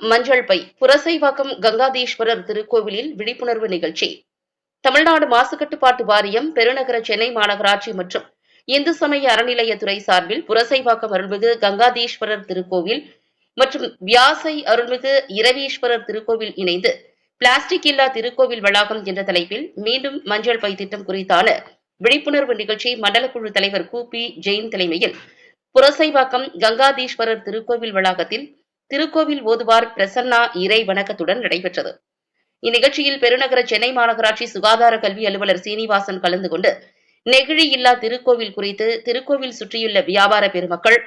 மஞ்சள் பை புரசைவாக்கம் கங்காதீஸ்வரர் திருக்கோவிலில் விழிப்புணர்வு நிகழ்ச்சி. தமிழ்நாடு மாசுக்கட்டுப்பாட்டு வாரியம் பெருநகர சென்னை மாநகராட்சி மற்றும் இந்து சமய அறநிலையத்துறை சார்பில் புரசைவாக்கம் அருள்மிகு கங்காதீஸ்வரர் திருக்கோவில் மற்றும் வியாசை அருள்மிகு இரவீஸ்வரர் திருக்கோவில் இணைந்து பிளாஸ்டிக் இல்லா திருக்கோவில் வளாகம் என்ற தலைப்பில் மீண்டும் மஞ்சள் பை திட்டம் குறித்தான விழிப்புணர்வு நிகழ்ச்சி மண்டல குழு தலைவர் கு. பி. ஜெயின் தலைமையில் புரசைவாக்கம் கங்காதீஸ்வரர் திருக்கோவில் வளாகத்தில் திருக்கோவில் ஓதுவார் பிரசன்னா இறை வணக்கத்துடன் நடைபெற்றது. இந்நிகழ்ச்சியில் பெருநகர சென்னை மாநகராட்சி சுகாதார கல்வி அலுவலர் சீனிவாசன் கலந்து கொண்டு நெகிழி இல்லா திருக்கோவில் குறித்து திருக்கோவில் சுற்றியுள்ள வியாபார பெருமக்கள்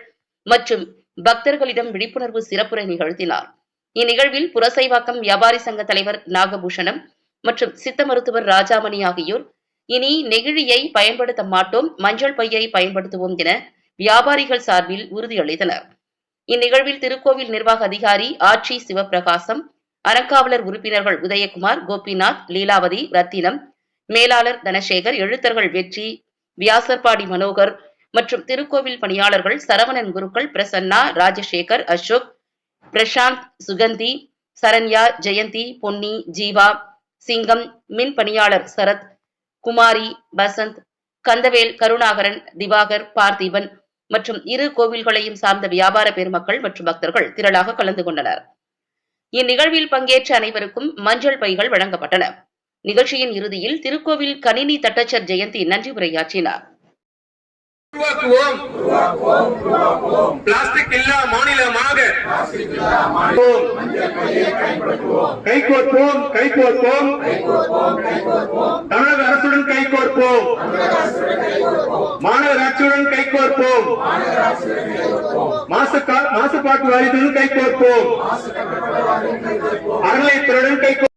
மற்றும் பக்தர்களிடம் விழிப்புணர்வு சிறப்புரை நிகழ்த்தினார். இந்நிகழ்வில் புரசைவாக்கம் வியாபாரி சங்க தலைவர் நாகபூஷணம் மற்றும் சித்த மருத்துவர் ராஜாமணி ஆகியோர் இனி நெகிழியை பயன்படுத்த மாட்டோம் மஞ்சள் பையை பயன்படுத்துவோம் என வியாபாரிகள் சார்பில் உறுதியளித்தனர். இந்நிகழ்வில் திருக்கோவில் நிர்வாக அதிகாரி ஆட்சி சிவபிரகாசம் அறங்காவலர் உறுப்பினர்கள் உதயகுமார் கோபிநாத் லீலாவதி ரத்தினம் மேலாளர் தனசேகர் எழுத்தர்கள் வெற்றி வியாசர்பாடி மனோகர் மற்றும் திருக்கோவில் பணியாளர்கள் சரவணன் குருக்கள் பிரசன்னா ராஜசேகர் அசோக் பிரசாந்த் சுகந்தி சரண்யா ஜெயந்தி பொன்னி ஜீவா சிங்கம் மின் பணியாளர் சரத் குமாரி பசந்த் கந்தவேல் கருணாகரன் திவாகர் பார்த்திபன் மற்றும் இரு கோவில்களையும் சார்ந்த வியாபார பெருமக்கள் மற்றும் பக்தர்கள் திரளாக கலந்து கொண்டனர். இந்நிகழ்வில் பங்கேற்ற அனைவருக்கும் மஞ்சள் பைகள் வழங்கப்பட்டன. நிகழ்ச்சியின் இறுதியில் திருக்கோவில் கணினி தட்டச்சர் ஜெயந்தி நன்றி உரையாற்றினார். பிளாஸ்டிக் இல்லா மாநிலமாக. கைகோர்ப்போம் கைகோர்ப்போம். கைகோர்ப்போம் மாசுபாட்டு வாரியத்துடன் கைகோர்ப்போம் அறநிலையத்துடன் கைகோர்ப்போம்